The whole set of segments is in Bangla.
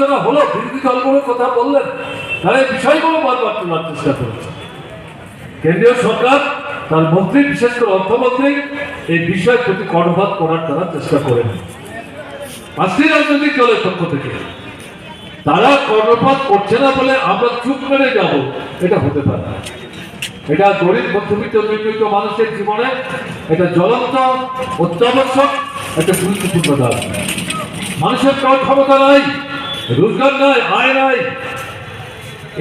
আলোচনা হলো, বিরোধী দলগুলোর কথা বললেন। তারা এই বিষয়গুলো বারবার তোলার চেষ্টা করেছে কেন্দ্রীয় সরকার, তার মন্ত্রী, বিশেষ করে অর্থমন্ত্রী, এই বিষয় প্রতি কর্ণপাত করার তারা চেষ্টা করেন। পাঁচটি রাজনৈতিক দলের পক্ষ থেকে। তারা কর্ণপাত করছে না বলে আমরা চুপ করে যাব, এটা হতে পারে না। এটা গরিব, মধ্যবিত্ত নির্মিত মানুষের জীবনে এটা জ্বলন্ত, অত্যাবশ্যক, একটা গুরুত্বপূর্ণ দাবি। মানুষের ক্রয় ক্ষমতা নাই। রোজগার নয় আয় নয়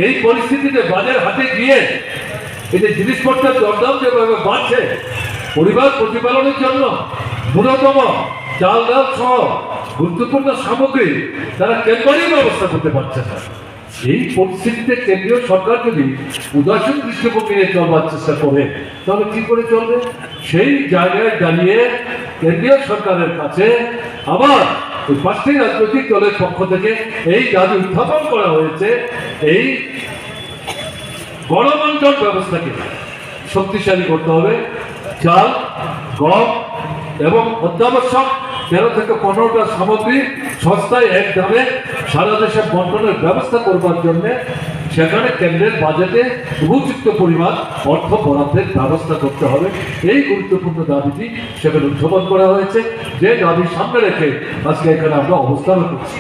এই পরিস্থিতিতে বাজার হাতে গিয়ে এই যে জিনিসপত্রের দরদাম যেভাবে বাড়ছে, পরিবার প্রতিপালনের জন্য ন্যূনতম চাল ডাল সহ গুরুত্বপূর্ণ সামগ্রী তারা কেন্দ্রীয় ব্যবস্থা করতে পারছে না। এই পরিস্থিতিতে কেন্দ্রীয় সরকার যদি উদাসীন দৃষ্টিভঙ্গি নিয়ে চলবার চেষ্টা করে, তাহলে কি করে চলবে? সেই জায়গায় দাঁড়িয়ে কেন্দ্রীয় সরকারের কাছে আবার পাঁচটি রাজনৈতিক দলের পক্ষ থেকে এই দাবি উত্থাপন করা হয়েছে। এই গণবন্টন ব্যবস্থাকে শক্তিশালী করতে হবে। চাল, গম এবং অত্যাবশ্যক তেরো থেকে পনেরোটা সামগ্রী সস্তায় এক দামে সারা দেশে বন্টনের ব্যবস্থা করবার জন্য সেখানে কেন্দ্রের বাজেটে উপযুক্ত পরিমাণ অর্থ বরাদ্দের ব্যবস্থা করতে হবে। এই গুরুত্বপূর্ণ দাবিটি সেখানে উত্থাপন করা হয়েছে। যে দাবি সামনে রেখে আজকে এখানে আমরা অবস্থান করছি।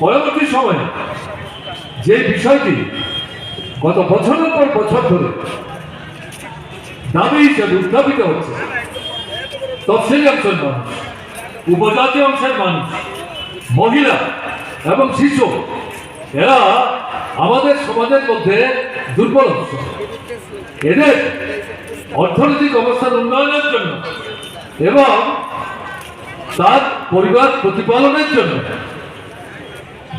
পরবর্তী সময়ে যে বিষয়টি গত বছরের পর বছর ধরে দাবি হিসেবে উত্থাপিত হচ্ছে তফসিলি অংশের মানুষ, উপজাতি অংশের মানুষ, মহিলা এবং শিশু, এরা আমাদের সমাজের মধ্যে দুর্বল অংশ। এদের অর্থনৈতিক অবস্থার উন্নয়নের জন্য এবং তার পরিবার প্রতিপালনের জন্য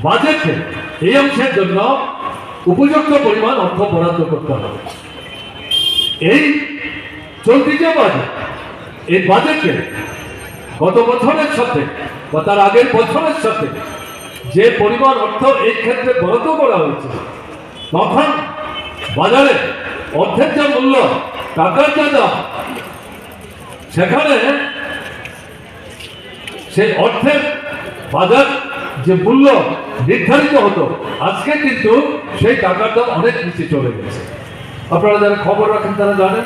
বাজেটে এই অংশের জন্য উপযুক্ত পরিমাণ অর্থ বরাদ্দ করতে হবে। এই চলতি যে বাজেট এই বাজেটে, গত বছরের সাথে বা তার আগের বছরের সাথে যে পরিমাণ অর্থ এই ক্ষেত্রে বরাদ্দ করা হয়েছে, তখন বাজারে অর্থের যা মূল্য, টাকার যা দাম, সেখানে সেই অর্থের বাজার যে মূল্য নির্ধারিত হতো, আজকে কিন্তু সেই টাকার দাম অনেক নিচে চলে গেছে। আপনারা যারা খবর রাখেন তারা জানেন,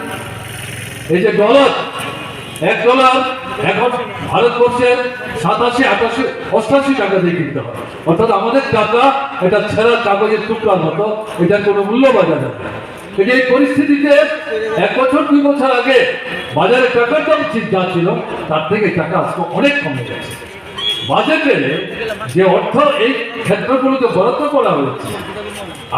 এই যে ডলার এক ডলার এখন ভারতবর্ষের সাতাশি, আটাশি, অষ্টাশি টাকা দিয়ে কিনতে হয় অর্থাৎ আমাদের টাকা এটা ছেঁড়া কাগজের টুকরার মতো এটার কোনো মূল্য বাজার নেই। এই পরিস্থিতিতে এক বছর, দুই বছর আগে বাজারে টাকার দাম যা ছিল, তার থেকে টাকা আজকে অনেক কমে গেছে বাজেটে যে অর্থ এই ক্ষেত্রগুলোতে বরাদ্দ করা হয়েছে,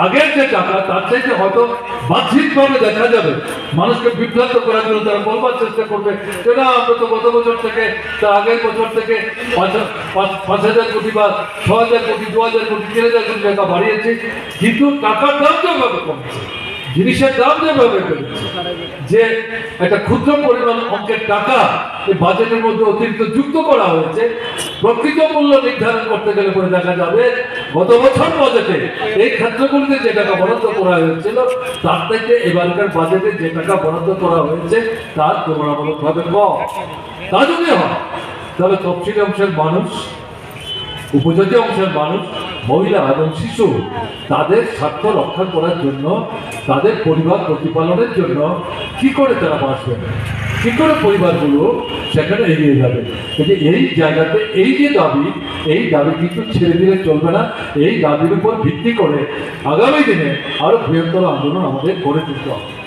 আগের যে টাকা, তার চাইতে হয়তো বাহ্যিকভাবে দেখা যাবে মানুষকে বিভ্রান্ত করার জন্য তারা বলবার চেষ্টা করবে যে আমরা তো গত বছর থেকে তার আগের বছর থেকে পাঁচ হাজার কোটি বা ছ হাজার কোটি, দু হাজার কোটি, তিন হাজার কোটি টাকা বাড়িয়েছি, কিন্তু টাকার দাম তো কমছে। জিনিসের দাম যেভাবে বেড়েছে যে একটা ক্ষুদ্র পরিমাণ অঙ্কের টাকা এই বাজেটের মধ্যে অতিরিক্ত যুক্ত করা হয়েছে, প্রকৃত মূল্য নির্ধারণ করতে গেলে পরে দেখা যাবে গত বছর বাজেটে এই ক্ষেত্রগুলিতে যে টাকা বরাদ্দ করা হয়েছিল, তার থেকে এবারকার বাজেটে যে টাকা বরাদ্দ করা হয়েছে, তার তুলনামূলকভাবে কম। তা যদি হয়, তাহলে তফসিলি অংশের মানুষ উপজাতি অংশের মানুষ, মহিলা এবং শিশু, তাদের স্বার্থ রক্ষা করার জন্য, তাদের পরিবার প্রতিপালনের জন্য কি করে তারা বাঁচবে কি করে পরিবারগুলো সেখানে এগিয়ে যাবে? কিন্তু এই জায়গাতে এই যে দাবি, এই দাবি কিন্তু ছেড়ে দিলে চলবে না। এই দাবির উপর ভিত্তি করে আগামী দিনে আরও বৃহত্তর আন্দোলন আমাদের গড়ে তুলতে হবে।